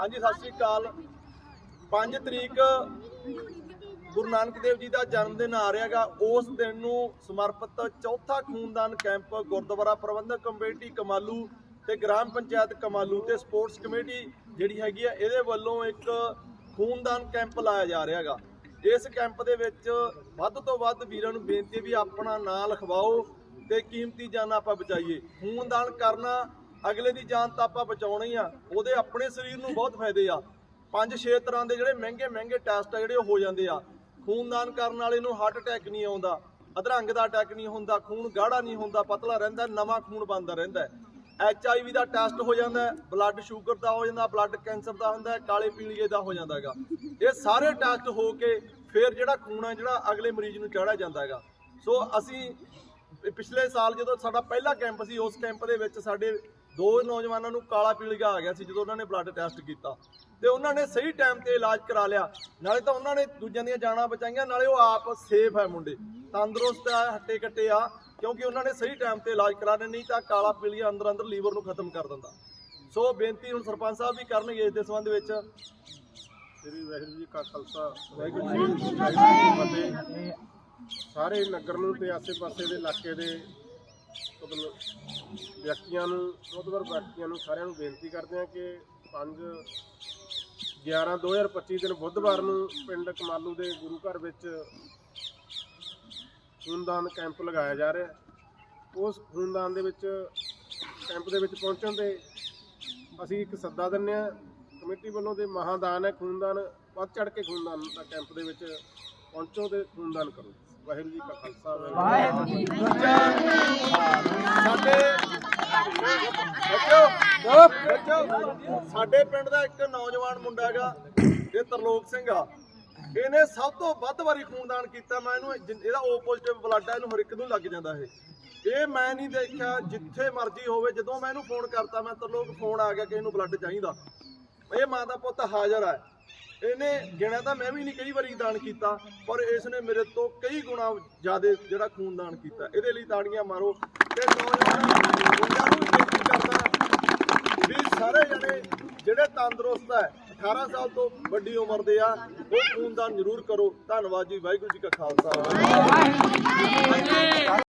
ਹਾਂਜੀ, ਸਤਿ ਸ੍ਰੀ ਅਕਾਲ। 5 ਤਰੀਕ ਗੁਰੂ ਨਾਨਕ ਦੇਵ ਜੀ ਦਾ ਜਨਮ ਦਿਨ ਆ ਰਿਹਾਗਾ ਉਸ ਦਿਨ ਨੂੰ ਸਮਰਪਿਤ ਚੌਥਾ ਖੂਨਦਾਨ ਕੈਂਪ ਗੁਰਦੁਆਰਾ ਪ੍ਰਬੰਧਕ ਕਮੇਟੀ ਕਮਾਲੂ ਤੇ ਗ੍ਰਾਮ ਪੰਚਾਇਤ ਕਮਾਲੂ ਤੇ ਸਪੋਰਟਸ ਕਮੇਟੀ ਜਿਹੜੀ ਹੈਗੀ ਆ, ਇਹਦੇ ਵੱਲੋਂ ਇੱਕ ਖੂਨਦਾਨ ਕੈਂਪ ਲਾਇਆ ਜਾ ਰਿਹਾਗਾ ਇਸ ਕੈਂਪ ਦੇ ਵਿੱਚ ਵੱਧ ਤੋਂ ਵੱਧ ਵੀਰਾਂ ਨੂੰ ਬੇਨਤੀ ਵੀ ਆਪਣਾ ਨਾਂ ਲਿਖਵਾਓ ਤੇ ਕੀਮਤੀ ਜਾਨ ਆਪਾਂ ਬਚਾਈਏ। ਖੂਨਦਾਨ ਕਰਨਾ ਅਗਲੇ ਦੀ ਜਾਨ ਤਾਂ ਆਪਾਂ ਬਚਾਉਣੀ ਆ, ਉਹਦੇ ਆਪਣੇ ਸਰੀਰ ਨੂੰ ਬਹੁਤ ਫਾਇਦੇ ਆ। ਪੰਜ ਛੇ ਤਰ੍ਹਾਂ ਦੇ ਜਿਹੜੇ ਮਹਿੰਗੇ ਮਹਿੰਗੇ ਟੈਸਟ ਆ ਜਿਹੜੇ ਉਹ ਹੋ ਜਾਂਦੇ ਆ। ਖੂਨਦਾਨ ਕਰਨ ਵਾਲੇ ਨੂੰ ਹਾਰਟ ਅਟੈਕ ਨਹੀਂ ਆਉਂਦਾ, ਅਧਰੰਗ ਦਾ ਅਟੈਕ ਨਹੀਂ ਹੁੰਦਾ, ਖੂਨ ਗਾੜਾ ਨਹੀਂ ਹੁੰਦਾ, ਪਤਲਾ ਰਹਿੰਦਾ, ਨਵਾਂ ਖੂਨ ਬਣਦਾ ਰਹਿੰਦਾ H I we the test ਹੋ ਜਾਂਦਾ ਬਲੱਡ ਸ਼ੂਗਰ ਦਾ ਹੋ ਜਾਂਦਾ ਬਲੱਡ ਕੈਂਸਰ ਦਾ ਹੁੰਦਾ ਕਾਲੇ ਪੀਲੀਏ ਦਾ ਹੋ ਜਾਂਦਾ ਹੈਗਾ। ਇਹ ਸਾਰੇ ਟੈਸਟ ਹੋ ਕੇ ਫਿਰ ਜਿਹੜਾ ਖੂਨ ਹੈ ਜਿਹੜਾ ਅਗਲੇ ਮਰੀਜ਼ ਨੂੰ ਚੜਿਆ ਜਾਂਦਾ ਹੈਗਾ। ਸੋ ਅਸੀਂ ਪਿਛਲੇ ਸਾਲ ਜਦੋਂ ਸਾਡਾ ਪਹਿਲਾ ਕੈਂਪ ਸੀ ਉਸ ਕੈਂਪ ਦੇ ਵਿੱਚ ਸਾਡੇ ਦੋ ਨੌਜਵਾਨਾਂ ਨੂੰ ਕਾਲਾ ਪੀਲੀਆ ਆ ਗਿਆ ਸੀ ਜਦੋਂ ਉਹਨਾਂ ਨੇ ਬਲੱਡ ਟੈਸਟ ਕੀਤਾ। ਤੇ ਉਹਨਾਂ ਨੇ ਸਹੀ ਟਾਈਮ ਤੇ ਇਲਾਜ ਕਰਾ ਲਿਆ। ਨਾਲੇ ਤਾਂ ਉਹਨਾਂ ਨੇ ਦੂਜਿਆਂ ਦੀਆਂ ਜਾਨਾਂ ਬਚਾਈਆਂ ਨਾਲੇ ਉਹ ਆਪ ਸੇਫ ਹੈ ਮੁੰਡੇ। ਤੰਦਰੁਸਤ ਆ ਹੱਟੇ ਕੱਟੇ ਆ ਕਿਉਂਕਿ ਉਹਨਾਂ ਨੇ ਸਹੀ ਟਾਈਮ ਤੇ ਇਲਾਜ ਕਰਾ ਲਿਆ ਨਹੀਂ ਤਾਂ ਕਾਲਾ ਪੀਲੀਆ ਅੰਦਰ ਅੰਦਰ ਲੀਵਰ ਨੂੰ ਖਤਮ ਕਰ ਦਿੰਦਾ। ਸੋ ਬੇਨਤੀ ਹੁਣ ਸਰਪੰਚ ਸਾਹਿਬ ਵੀ ਕਰਨਗੇ ਇਸ ਦੇ ਸੰਬੰਧ ਵਿੱਚ। ਸ੍ਰੀ ਵਾਹਿਗੁਰੂ ਜੀ ਕਾ ਖਾਲਸਾ। ਵਾਹਿਗੁਰੂ ਜੀ ਕੀ ਫਤਿਹ। ਸਾਰੇ ਨਗਰ ਨੂੰ ਤੇ ਆਸੇ-ਪਾਸੇ ਦੇ ਇਲਾਕੇ ਦੇ ਮਤਲਬ ਵਿਅਕਤੀਆਂ ਨੂੰ ਬਹੁਤਵਰ ਵਿਅਕਤੀਆਂ ਨੂੰ ਸਾਰਿਆਂ ਨੂੰ ਬੇਨਤੀ ਕਰਦੇ ਹਾਂ ਕਿ 5 11 2025 ਦਿਨ ਬੁੱਧਵਾਰ ਨੂੰ ਪਿੰਡ ਕਮਾਲੂ ਦੇ ਗੁਰੂ ਘਰ ਵਿੱਚ ਖੂਨਦਾਨ ਕੈਂਪ ਲਗਾਇਆ ਜਾ ਰਿਹਾ ਉਸ ਖੂਨਦਾਨ ਦੇ ਵਿੱਚ, ਕੈਂਪ ਦੇ ਵਿੱਚ ਪਹੁੰਚਣ ਤੇ ਅਸੀਂ ਇੱਕ ਸੱਦਾ ਦਿੰਨੇ ਆ ਕਮੇਟੀ ਵੱਲੋਂ ਦੇ ਮਹਾਦਾਨ ਹੈ ਖੂਨਦਾਨ, ਵੱਧ ਚੜ ਕੇ ਖੂਨਦਾਨ ਦਾ ਕੈਂਪ ਦੇ ਵਿੱਚ ਪਹੁੰਚੋ ਤੇ ਖੂਨਦਾਨ ਕਰੋ। ਵਾਹਿਗੁਰੂ ਜੀ ਕਾ ਖਾਲਸਾ ਵਾਹਿਗੁਰੂ ਜੀ ਕੀ ਫਤਿਹ। ਸਾਡੇ ਪਿੰਡ ਦਾ ਇੱਕ ਨੌਜਵਾਨ ਮੁੰਡਾ ਹੈਗਾ ਇਹ ਤਰਲੋਕ ਸਿੰਘ ਆ। ਇਹਨੇ ਸਭ ਤੋਂ ਵੱਧ ਵਾਰੀ ਖੂਨਦਾਨ ਕੀਤਾ ਮੈਂ ਇਹਨੂੰ ਇਹਦਾ ਓ ਪੋਜ਼ਿਟਿਵ ਬਲੱਡ ਆ ਇਹਨੂੰ ਹਰ ਇੱਕ ਨੂੰ ਲੱਗ ਜਾਂਦਾ ਇਹ। ਇਹ ਮੈਂ ਨਹੀਂ ਦੇਖਿਆ ਜਿੱਥੇ ਮਰਜ਼ੀ ਹੋਵੇ ਜਦੋਂ ਮੈਂ ਇਹਨੂੰ ਫੋਨ ਕਰਤਾ ਮੈਂ ਤਰਲੋਕ ਫੋਨ ਆ ਗਿਆ ਕਿ ਇਹਨੂੰ ਬਲੱਡ ਚਾਹੀਦਾ। ਇਹ ਮਾਂ ਦਾ ਪੁੱਤ ਹਾਜ਼ਰ ਹੈ ਇਹਨੇ ਗਿਣਿਆ ਤਾਂ ਮੈਂ ਵੀ ਨਹੀਂ ਕਈ ਵਾਰੀ ਦਾਨ ਕੀਤਾ, ਪਰ ਇਸ ਨੇ ਮੇਰੇ ਤੋਂ ਕਈ ਗੁਣਾ ਜ਼ਿਆਦਾ ਜਿਹੜਾ ਖੂਨ ਦਾਨ ਕੀਤਾ। ਇਹਦੇ ਲਈ ਤਾੜੀਆਂ ਮਾਰੋ ਤੇ ਨੌਜਵਾਨ ਨੂੰ ਬੇਨਤੀ ਕਰਦਾ। ਵੀ ਸਾਰੇ ਜਣੇ ਜਿਹੜੇ ਤੰਦਰੁਸਤ ਹੈ 18 ਸਾਲ ਤੋਂ ਵੱਡੀ ਉਮਰ ਦੇ ਆ, ਉਹ ਖੂਨਦਾਨ ਜ਼ਰੂਰ ਕਰੋ। ਧੰਨਵਾਦ ਜੀ, ਵਾਹਿਗੁਰੂ ਜੀ ਕਾ ਖਾਲਸਾ।